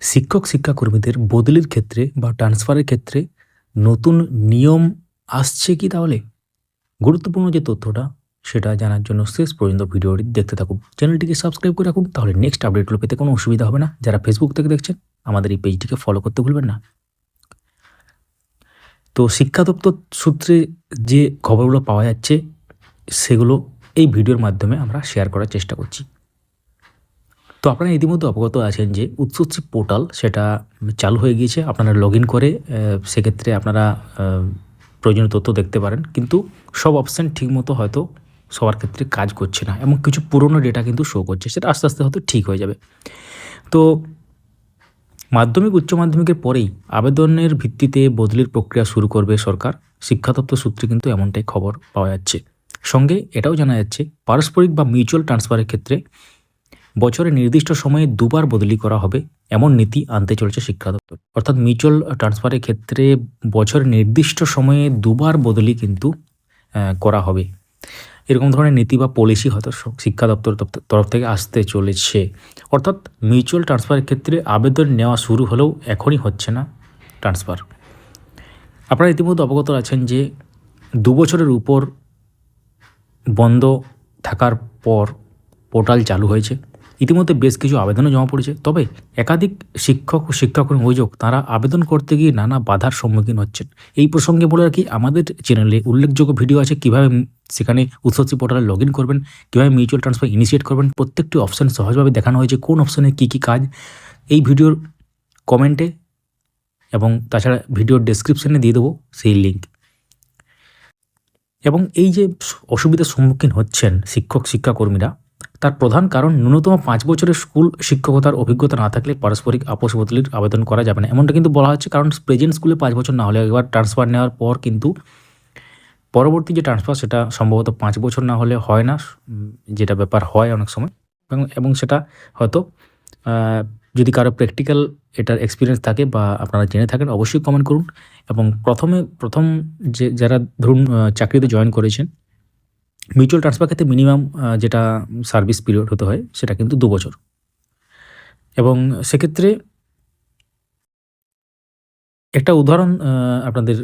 শিক্ষক শিক্ষাকর্মীদের বদলির ক্ষেত্রে বা ট্রান্সফারের ক্ষেত্রে নতুন নিয়ম আসছে কি তাহলে? গুরুত্বপূর্ণ যে তথ্যটা, সেটা জানার জন্য শেষ পর্যন্ত ভিডিওটি দেখতে থাকুন। চ্যানেলটিকে সাবস্ক্রাইব করে রাখুন, তাহলে নেক্সট আপডেটগুলো পেতে কোনো অসুবিধা হবে না। যারা ফেসবুক থেকে দেখছেন, আমাদের এই পেজটিকে ফলো করতে ভুলবেন না। তো শিক্ষা দপ্তর সূত্রে যে খবরগুলো পাওয়া যাচ্ছে, সেগুলো এই ভিডিওর মাধ্যমে আমরা শেয়ার করার চেষ্টা করছি। তো আপনারা ইতিমধ্যে অবগত আছেন যে উৎসুচ্ছি পোর্টাল সেটা চালু হয়ে গিয়েছে। আপনারা লগ করে সেক্ষেত্রে আপনারা প্রয়োজনীয় তথ্য দেখতে পারেন। কিন্তু সব অপশান ঠিকমতো হয়তো সবার ক্ষেত্রে কাজ করছে না। এবং কিছু পুরনো ডেটা কিন্তু শো করছে, সেটা আস্তে আস্তে হয়তো ঠিক হয়ে যাবে। তো মাধ্যমিক, উচ্চ মাধ্যমিকের পরেই আবেদনের ভিত্তিতে বদলির প্রক্রিয়া শুরু করবে সরকার। শিক্ষা দপ্তর সূত্রে কিন্তু এমনটাই খবর পাওয়া যাচ্ছে। সঙ্গে এটাও জানা যাচ্ছে, পারস্পরিক বা মিউচুয়াল ট্রান্সফারের ক্ষেত্রে বছরে নির্দিষ্ট সময়ে দুবার বদলি করা হবে এমন নীতি আনতে চলেছে শিক্ষা দপ্তর। অর্থাৎ মিউচুয়াল ট্রান্সফারের ক্ষেত্রে বছরে নির্দিষ্ট সময়ে দুবার বদলি কিন্তু করা হবে। এরকম ধরনের নীতি বা পলিসি হয়তো শিক্ষা দপ্তর- তরফ থেকে আসতে চলেছে। অর্থাৎ মিউচুয়াল ট্রান্সফারের ক্ষেত্রে আবেদন নেওয়া শুরু হলেও এখনই হচ্ছে না ট্রান্সফার আপনারা ইতিমধ্যে অবগত আছেন যে দু বছরের উপর বন্ধ থাকার পর পোর্টাল চালু হয়েছে। ইতিমধ্যে বেশ কিছু আবেদনও জমা পড়েছে। তবে একাধিক শিক্ষক ও শিক্ষকের অভিযোগ, তারা আবেদন করতে গিয়ে নানা বাধার সম্মুখীন হচ্ছেন। এই প্রসঙ্গে বলে রাখি, আমাদের চ্যানেলে উল্লেখযোগ্য ভিডিও আছে। কীভাবে সেখানে উৎসবসী পোর্টালে লগ ইন করবেন, কীভাবে মিউচুয়াল ট্রান্সফার ইনিশিয়েট করবেন, প্রত্যেকটি অপশান সহজভাবে দেখানো হয়েছে, কোন অপশানে কী কী কাজ। এই ভিডিওর কমেন্টে এবং তাছাড়া ভিডিওর ডেসক্রিপশনে দিয়ে দেবো সেই লিঙ্ক এবং এই যে অসুবিধার সম্মুখীন হচ্ছেন শিক্ষক, শিক্ষাকর্মীরা তার প্রধান কারণ, ন্যূনতম পাঁচ বছরের স্কুল শিক্ষকতার অভিজ্ঞতা না থাকলে পারস্পরিক আপোষ বদলির আবেদন করা যাবে না। এমনটা কিন্তু বলা হচ্ছে, কারণ প্রেজেন্ট স্কুলে পাঁচ বছর না হলে একবার ট্রান্সফার নেওয়ার পর কিন্তু পরবর্তী যে ট্রান্সফার, সেটা সম্ভবত পাঁচ বছর না হলে হয় না যেটা ব্যাপার হয় অনেক সময়। এবং সেটা হয়তো যদি কারও প্র্যাকটিক্যাল এটার এক্সপিরিয়েন্স থাকে বা আপনারা জেনে থাকেন, অবশ্যই কমেন্ট করুন। এবং প্রথমে, প্রথম যে, যারা ধরুন চাকরিতে জয়েন করেছেন মিউচুয়াল ট্রান্সফার ক্ষেত্রে মিনিমাম যেটা সার্ভিস পিরিয়ড হতে হয়, সেটা কিন্তু দু বছর। এবং সেক্ষেত্রে একটা উদাহরণ আপনাদের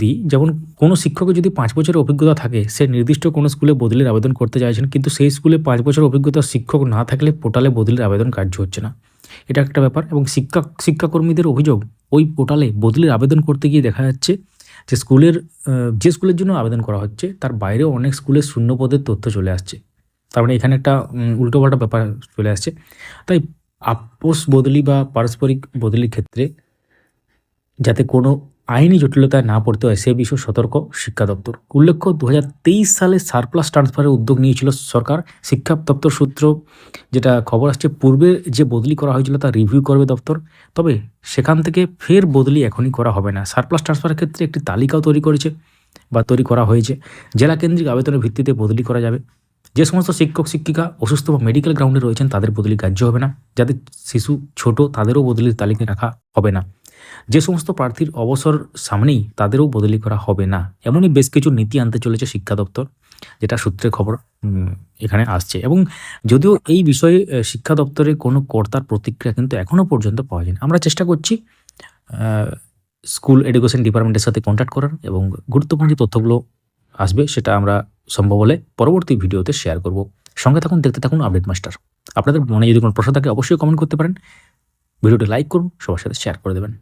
দিই। যেমন কোনো শিক্ষকের যদি পাঁচ বছরের অভিজ্ঞতা থাকে, সে নির্দিষ্ট কোনো স্কুলে বদলির আবেদন করতে চাইছেন, কিন্তু সেই স্কুলে পাঁচ বছর অভিজ্ঞতা শিক্ষক না থাকলে পোর্টালে বদলির আবেদন কার্য হচ্ছে না। এটা একটা ব্যাপার। এবং শিক্ষা শিক্ষাকর্মীদের অভিযোগ, ওই পোর্টালে বদলির আবেদন করতে গিয়ে দেখা যাচ্ছে যে স্কুলের যে স্কুলের জন্য আবেদন করা হচ্ছে, তার বাইরেও অনেক স্কুলের শূন্য পদের তথ্য চলে আসছে। তার মানে এখানে একটা উল্টোপাল্টা ব্যাপার চলে আসছে। তাই আপোষ বদলি বা পারস্পরিক বদলির ক্ষেত্রে যাতে কোনো আইনি জটিলতায় না পড়তে হয়, সে বিষয়ে সতর্ক শিক্ষা দপ্তর। উল্লেখ্য দু হাজার তেইশ সালে সারপ্লাস ট্রান্সফারের উদ্যোগ নিয়েছিল সরকার। শিক্ষা দপ্তর সূত্র যেটা খবর আসছে, পূর্বে যে বদলি করা হয়েছিল তা রিভিউ করবে দপ্তর, তবে সেখান থেকে ফের বদলি এখনই করা হবে না। সারপ্লাস ট্রান্সফারের ক্ষেত্রে একটি তালিকাও তৈরি করেছে বা তৈরি করা হয়েছে। জেলা কেন্দ্রিক আবেদনের ভিত্তিতে বদলি করা যাবে। যে সমস্ত শিক্ষক, শিক্ষিকা অসুস্থ বা মেডিকেল গ্রাউন্ডে রয়েছেন, তাদের বদলি গ্রাহ্য হবে না। যাদের শিশু ছোট, তাদেরও বদলির তালিকায় রাখা হবে না। যে সমস্ত প্রার্থীর অবসর সামনেই তাদেরও বদলি করা হবে না। এমনই বেশ কিছু নীতি আনতে চলেছে শিক্ষা দপ্তর, যেটা সূত্রে খবর এখানে আসছে। এবং যদিও এই বিষয়ে শিক্ষা দপ্তরে কোনো কর্তার প্রতিক্রিয়া কিন্তু এখনও পর্যন্ত পাওয়া যায়নি। আমরা চেষ্টা করছি স্কুল এডুকেশন ডিপার্টমেন্টের সাথে কন্ট্যাক্ট করার এবং গুরুত্বপূর্ণ যে তথ্যগুলো আসবে সেটা আমরা সম্ভব হলে পরবর্তী ভিডিওতে শেয়ার করব। সঙ্গে থাকুন, দেখতে থাকুন আপডেট মাস্টার আপনাদের মনে যদি কোনো প্রশ্ন থাকে, অবশ্যই কমেন্ট করতে পারেন। ভিডিওটি লাইক করুন, সবার সাথে শেয়ার করে দেবেন।